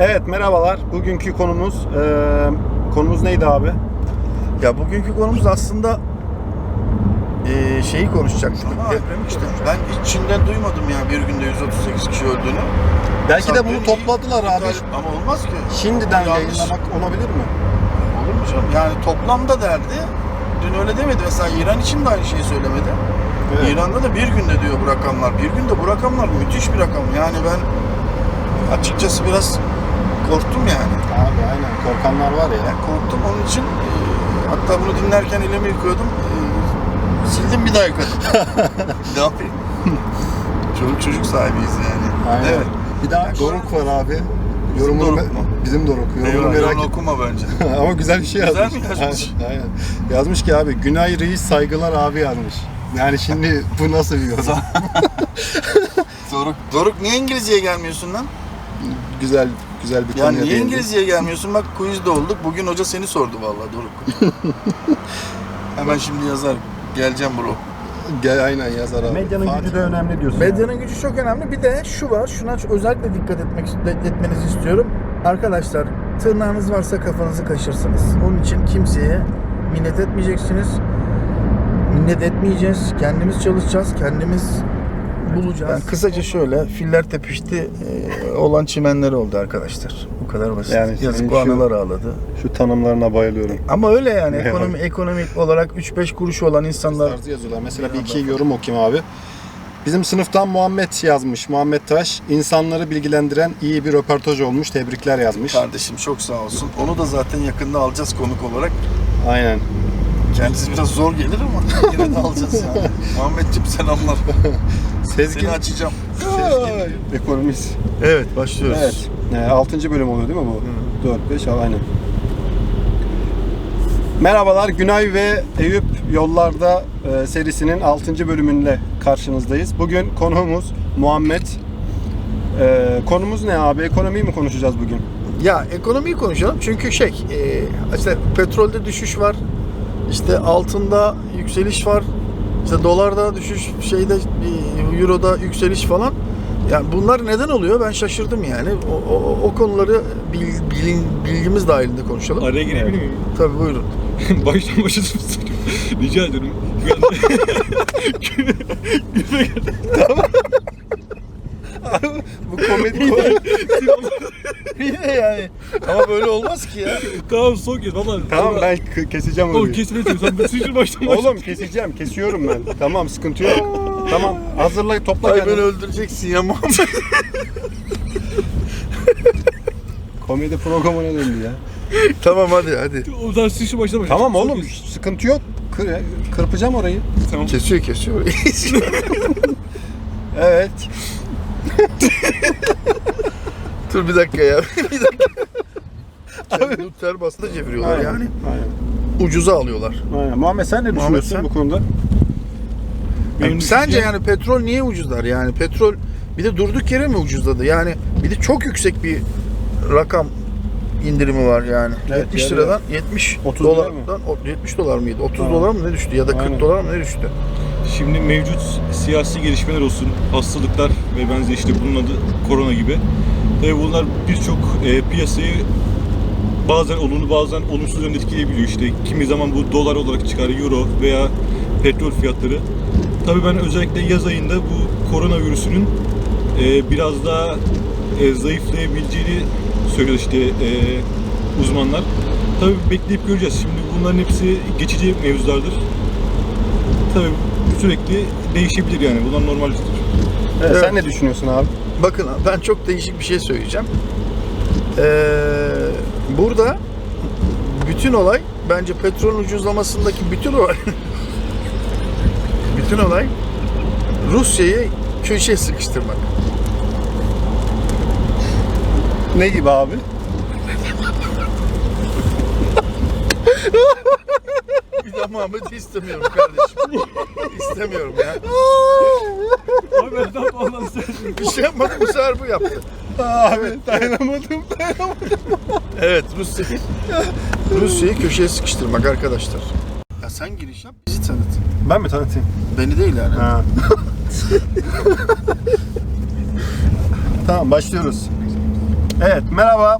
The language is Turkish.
Evet merhabalar. Bugünkü konumuz eee, konumuz neydi abi? Ya bugünkü konumuz aslında eee, şeyi konuşacaktık. Ama Depremi işte. ben hiç Çin'den duymadım ya bir günde 138 kişi öldüğünü. Belki de Sattığın bunu topladılar abi. Ama olmaz ki. Şimdiden Yanlış. yayınlamak olabilir mi? Olur mu canım? Yani toplamda derdi. Dün öyle demedi. Mesela İran için de aynı şeyi söylemedi. Evet. İran'da da bir günde diyor bu rakamlar. Bir günde bu rakamlar müthiş bir rakam. Yani ben açıkçası biraz korktum yani. Abi aynen korkanlar var ya. Yani korktum onun için e, hatta bunu dinlerken elimi yıkıyordum. E, sildim bir daha yıkadım. ne yapayım? Çocuk çocuk sahibiyiz yani. Aynen. Evet. Bir daha Doruk var abi. Yorumunu Doruk mu? Bizim Doruk. Yorumunu Eyvah, merak et. okuma bence. Ama güzel bir şey Güzel yazmış. mi yazmış? Aynen. Yazmış ki abi Günay Reis saygılar abi yazmış. Yani şimdi bu nasıl bir yorum? Doruk. Doruk niye İngilizceye gelmiyorsun lan? güzel güzel bir Ya konuya niye değindin. İngilizceye gelmiyorsun? Bak quizde olduk. Bugün hoca seni sordu vallahi Doruk. Hemen şimdi yazar. Geleceğim bro. Gel aynen yazar abi. Medyanın Fatih. gücü de önemli diyorsun. Medyanın gücü çok önemli. Bir de şu var. Şuna özellikle dikkat etmek etmenizi istiyorum. Arkadaşlar tırnağınız varsa kafanızı kaşırsınız. Onun için kimseye minnet etmeyeceksiniz. Minnet etmeyeceğiz. Kendimiz çalışacağız. Kendimiz bulacağız. Ben kısaca şöyle filler tepişti e, olan çimenleri oldu arkadaşlar. Bu kadar basit. Yani Yazık o analar ağladı. Şu tanımlarına bayılıyorum. Ama öyle yani ekonomi ekonomik olarak 3-5 kuruş olan insanlar tarzı yazıyorlar. Mesela bir iki yorum okuyayım abi. Bizim sınıftan Muhammed yazmış. Muhammed Taş. İnsanları bilgilendiren iyi bir röportaj olmuş. Tebrikler yazmış. Kardeşim çok sağ olsun. Onu da zaten yakında alacağız konuk olarak. Aynen. Kendisi biraz zor gelir ama yine de alacağız yani. Muhammedciğim selamlar. Sezgin. Seni açacağım. Ekonomist. Evet başlıyoruz. Evet. E, 6. bölüm oluyor değil mi bu? 4, 5, aynen. Merhabalar. Günay ve Eyüp Yollarda e, serisinin 6. bölümünde karşınızdayız. Bugün konuğumuz Muhammed. E, konumuz ne abi? Ekonomiyi mi konuşacağız bugün? Ya ekonomiyi konuşalım çünkü şey e, işte petrolde düşüş var. işte altında yükseliş var. İşte dolarda düşüş, şeyde euroda yükseliş falan. Yani bunlar neden oluyor? Ben şaşırdım yani. O, o, o konuları bil, bilin, bilgimiz dahilinde konuşalım. Araya girebilir miyim? Tabii buyurun. Baştan başa. Rica ediyorum. Gülme geldi. Bu komedi Yine yani. Ama böyle olmaz ki ya. tamam son kez valla. Tamam ben k- keseceğim Oğlum orayı. kesme etmiyorum. Sen bütün baştan başa. Oğlum keseceğim, kesiyorum ben. Tamam sıkıntı yok. Tamam hazırla topla Ay kendini. beni öldüreceksin ya Muhammed. Komedi programına döndü ya. tamam hadi hadi. O zaman siz şu baştan başa. Tamam Son oğlum kez. sıkıntı yok. Kır, kırpacağım orayı. Tamam. Kesiyor kesiyor. Evet. Dur bir dakika ya. bir dakika. Abi nükleer basında çeviriyorlar Aynen, yani. Aynen. Ucuza alıyorlar. Aynen. Muhammed sen ne Muhammed, düşünüyorsun sen? bu konuda? Benim Sence düşüncem- yani petrol niye ucuzlar? Yani petrol bir de durduk yere mi ucuzladı? Yani bir de çok yüksek bir rakam indirimi var yani. Evet, 70 yani liradan 70 30 lira dolardan o- 70 dolar mıydı? 30 Aynen. dolar mı ne düştü ya da 40 Aynen. dolar mı ne düştü? Şimdi mevcut siyasi gelişmeler olsun, hastalıklar ve benzeri işte bunun adı korona gibi. Tabii bunlar birçok e, piyasayı bazen olumlu bazen olumsuz yönde etkileyebiliyor. İşte kimi zaman bu dolar olarak çıkar, euro veya petrol fiyatları. Tabii ben özellikle yaz ayında bu koronavirüsünün e, biraz daha e, zayıflayabileceğini söylüyor işte e, uzmanlar. Tabii bekleyip göreceğiz. Şimdi bunların hepsi geçici mevzulardır. Tabii sürekli değişebilir yani. Bunlar normaldir. Evet, Evet. Sen ne düşünüyorsun abi? Bakın ben çok değişik bir şey söyleyeceğim. Ee, burada bütün olay bence petrol ucuzlamasındaki bütün olay bütün olay Rusya'yı köşeye sıkıştırmak. Ne gibi abi? Bir daha Muhammed'i istemiyorum kardeşim. istemiyorum ya. Abi falan Bir şey yapmadı bu sefer bu yaptı. Abi dayanamadım. Evet Rusya'yı Rusya'yı köşeye sıkıştırmak arkadaşlar. Ya sen giriş yap bizi tanıt. Ben mi tanıtayım? Beni değil yani. Ha. tamam başlıyoruz. Evet merhaba.